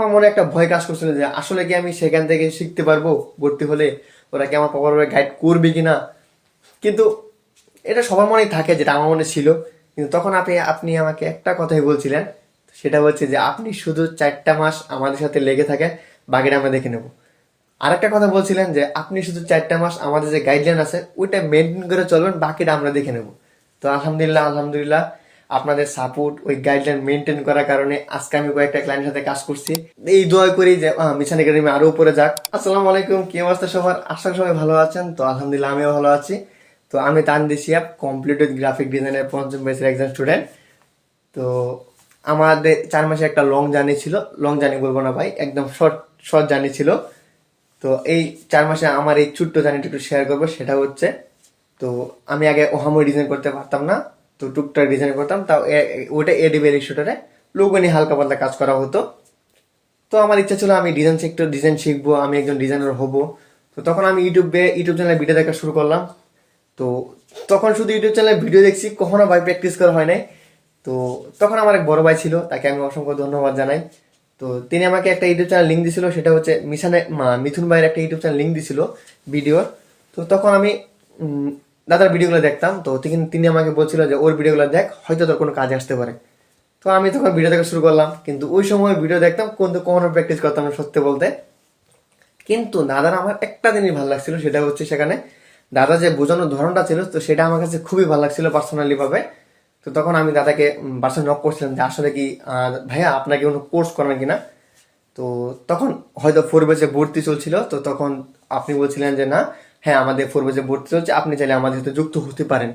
আমার মনে একটা ভয় কাজ করছিল যে আসলে কি আমি সেখান থেকে শিখতে পারব? ভর্তি হলে ওরা কি আমার প্রপারভাবে গাইড করবে কি না কিন্তু এটা সবার মনেই থাকে যেটা আমার মনে ছিল। কিন্তু তখন আপনি আপনি আমাকে একটা কথাই বলছিলেন, সেটা হচ্ছে যে আপনি শুধু চারটা মাস আমাদের সাথে লেগে থাকেন, বাকিটা আমরা দেখে নেব। আরেকটা কথা বলছিলেন যে আপনি শুধু চারটা মাস আমাদের যে গাইডলাইন আছে, ওইটা মেনটেন করে চলবেন, বাকিটা আমরা দেখে নেব। তো আলহামদুলিল্লাহ আলহামদুলিল্লাহ আপনাদের সাপোর্ট ওই গাইডলাইন মেনটেন করার কারণে আজকে আমি কয়েকটা ক্লায়েন্টের সাথে কাজ করছি। এই দোয়া করি যে মিশন একাডেমি আরও উপরে যাক। আসসালামু আলাইকুম, কি অবস্থা সবার? আশা সবাই ভালো আছেন। তো আলহামদুলিল্লাহ, আমিও ভালো আছি। তো আমি তানদি শিয়াব কমপ্লিটেড গ্রাফিক ডিজাইনের পঞ্চম বেসের একজন স্টুডেন্ট তো আমাদের চার মাসে একটা লং জার্নি ছিল। লং জার্নি বলব না ভাই, একদম শর্ট শর্ট জার্নি ছিল। তো এই চার মাসে আমার এই ছোট্ট জার্নিটা একটু শেয়ার করব, সেটা হচ্ছে, তো আমি আগে ওহামো ডিজাইন করতে পারতাম না। তো টুকটাক ডিজাইন করতাম, তাও ওটা এডিবি ইলেকট্রেটরে লোগো নিয়ে হালকা পাতলা কাজ করা হতো। তো আমার ইচ্ছা ছিল আমি ডিজাইন সেক্টর ডিজাইন শিখব, আমি একজন ডিজাইনার হব। তো তখন আমি ইউটিউবে ইউটিউব চ্যানেলে ভিডিও দেখা শুরু করলাম। তো তখন শুধু ইউটিউব চ্যানেলে ভিডিও দেখছি, কখনো ভাই প্র্যাকটিস করা হয় নাই। তো তখন আমার এক বড় ভাই ছিল, তাকে আমি অসংখ্য ধন্যবাদ জানাই। তো তিনি আমাকে একটা ইউটিউব চ্যানেল লিঙ্ক দিছিল, সেটা হচ্ছে মিশানে মিথুন ভাইয়ের একটা ইউটিউব চ্যানেল লিঙ্ক দিছিল ভিডিওর তো তখন আমি দাদার ভিডিওগুলো দেখতাম, তো তিনি আমাকে বলছিল যে, ওর ভিডিওগুলো দেখ, হয়তো তোর কোনো কাজে আসতে পারে। তো আমি তখন ভিডিও দেখা শুরু করলাম, কিন্তু ওই সময় ভিডিও দেখতাম, কিন্তু কখনো প্র্যাকটিস করতাম না সত্যি বলতে। কিন্তু দাদার আমার একটা জিনিস ভালো লাগছিল, সেটা হচ্ছে সেখানে দাদা যে বোঝানোর ধরনটা ছিল, তো সেটা আমার কাছে খুবই ভালো লাগছিল পার্সোনালিভাবে তো তখন আমি দাদাকে পার্সোনাল নক করছিলাম যে, আসলে কি ভাইয়া আপনাকে কোনো কোর্স করেন কিনা? তো তখন হয়তো ফোর বেজে ভর্তি চলছিল, তো তখন আপনি বলছিলেন যে, না হ্যাঁ আমাদের ফোর বেজে ভর্তি চলছে, আপনি চাইলে আমাদের সাথে যুক্ত হতে পারেন।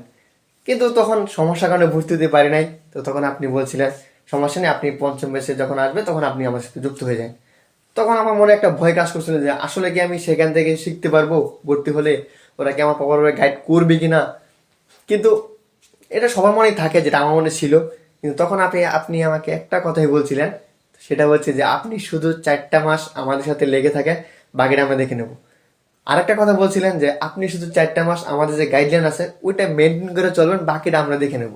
কিন্তু তখন সমস্যার কারণে ভর্তি হতে পারি নাই। তো তখন আপনি বলছিলেন, সমস্যা নেই, আপনি পঞ্চম বেসে যখন আসবে, তখন আপনি আমার সাথে যুক্ত হয়ে যান। তখন আমার মনে একটা ভয় কাজ করছিল যে, আসলে কি আমি সেখান থেকে শিখতে পারব? ভর্তি হলে ওরা কি আমার প্রপারভাবে গাইড করবে কি না কিন্তু এটা সবার মনেই থাকে, যেটা আমার মনে ছিল। কিন্তু তখন আপনি আপনি আমাকে একটা কথাই বলছিলেন, সেটা হচ্ছে যে, আপনি শুধু চারটা মাস আমাদের সাথে লেগে থাকেন, বাকিটা আমরা দেখে নেব। আরেকটা কথা বলছিলেন যে, আপনি শুধু চারটা মাস আমাদের যে গাইডলাইন আছে, ওইটা মেনটেন করে চলবেন, বাকিটা আমরা দেখে নেব।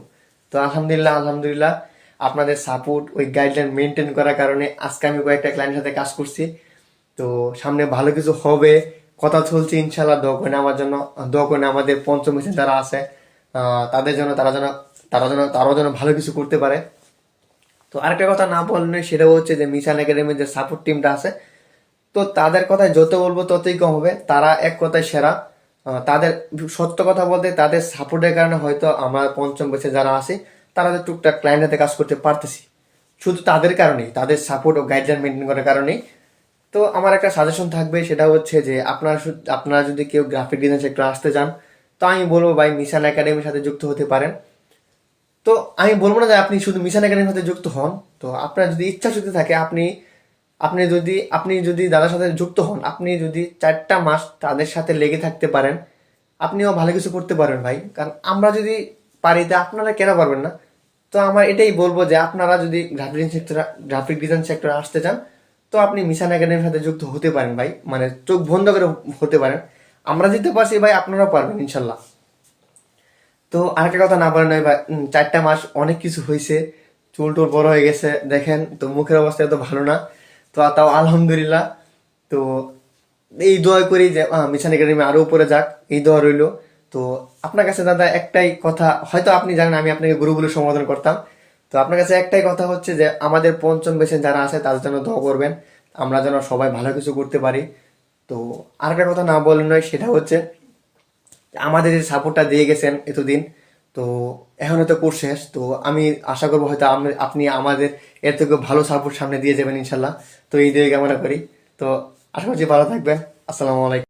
তো আলহামদুলিল্লাহ আলহামদুলিল্লাহ, আপনাদের সাপোর্ট ওই গাইডলাইন মেনটেন করার কারণে আজকে আমি কয়েকটা ক্লায়েন্টের সাথে কাজ করছি। তো সামনে ভালো কিছু হবে, কথা চলছে ইনশাল্লাহ দোয়া করেন আমার জন্য, দোয়া করেন আমাদের পঞ্চম শ্রেণি যারা আছে তাদের জন্য তারা যেন তারা যেন, তারাও যেন ভালো কিছু করতে পারে। তো আরেকটা কথা না বললে সেটা হচ্ছে যে মিশন একাডেমির যে সাপোর্ট টিমটা আছে তো তাদের কথায় যত বলব ততই কম হবে। তারা এক কথায় সেরা। তাদের সত্য কথা বলতে তাদের সাপোর্টের কারণে হয়তো আমরা পঞ্চম বছর যারা আছি, তারা টুকটাক ক্লায়েন্টের হাতে কাজ করতে পারতেছি। শুধু তাদের কারণেই, তাদের সাপোর্ট ও গাইডলাইন মেনটেন করার কারণেই। তো আমার একটা সাজেশন থাকবে, সেটা হচ্ছে যে আপনারা আপনারা যদি কেউ গ্রাফিক ডিজাইন সেক্টর আসতে চান, তো আমি বলব ভাই মিশন একাডেমির সাথে যুক্ত হতে পারেন। তো আমি বলব না যে আপনি শুধু মিশন একাডেমির সাথে যুক্ত হন। তো আপনার যদি ইচ্ছা শক্তি থাকে, আপনি আপনি যদি আপনি যদি দাদার সাথে যুক্ত হন, আপনি যদি চারটা মাস তাদের সাথে লেগে থাকতে পারেন, আপনিও ভালো কিছু করতে পারেন ভাই। কারণ আমরা যদি পারি, তা আপনারা কেন পারবেন না? তো আমার এটাই বলব যে, আপনারা যদি গ্রাফিক সেক্টর গ্রাফিক ডিজাইন সেক্টরে আসতে চান, তো আপনি মিশন একাডেমির সাথে যুক্ত হতে পারেন ভাই। মানে চোখ বন্ধ করে হতে পারেন। আমরা যেতে পারছি ভাই, আপনারাও পারবেন ইনশাল্লাহ। তো আরেকটা কথা না বলে নয় ভাই চারটা মাস অনেক কিছু হয়েছে চুল টুল বড় হয়ে গেছে, দেখেন, তো মুখের অবস্থা এত ভালো না। তো তাও আলহামদুলিল্লাহ। তো এই দোয়া করি যে মিশন একাডেমি আরও উপরে যাক, এই দোয়া রইল। তো আপনার কাছে দাদা একটাই কথা, হয়তো আপনি জানেন আমি আপনাকে গুরুগুলো সম্বোধন করতাম। তো আপনার কাছে একটাই কথা হচ্ছে যে, আমাদের পঞ্চম বেশে যারা আছে, তাদের জন্য দোয়া করবেন। আমরা যেন সবাই ভালো কিছু করতে পারি। তো আরেকটা কথা না বলে নয়, সেটা হচ্ছে আমাদের যে সাপোর্টটা দিয়ে গেছেন এতদিন, তো এখন হয়তো কোর্স শেষ। তো আমি আশা করব হয়তো আপনি আমাদের এর থেকে ভালো সাপোর্ট সামনে দিয়ে যাবেন ইনশাল্লাহ। তো এই দিয়ে কামনা করি। তো আশা করছি ভালো থাকবেন। আসসালামু আলাইকুম।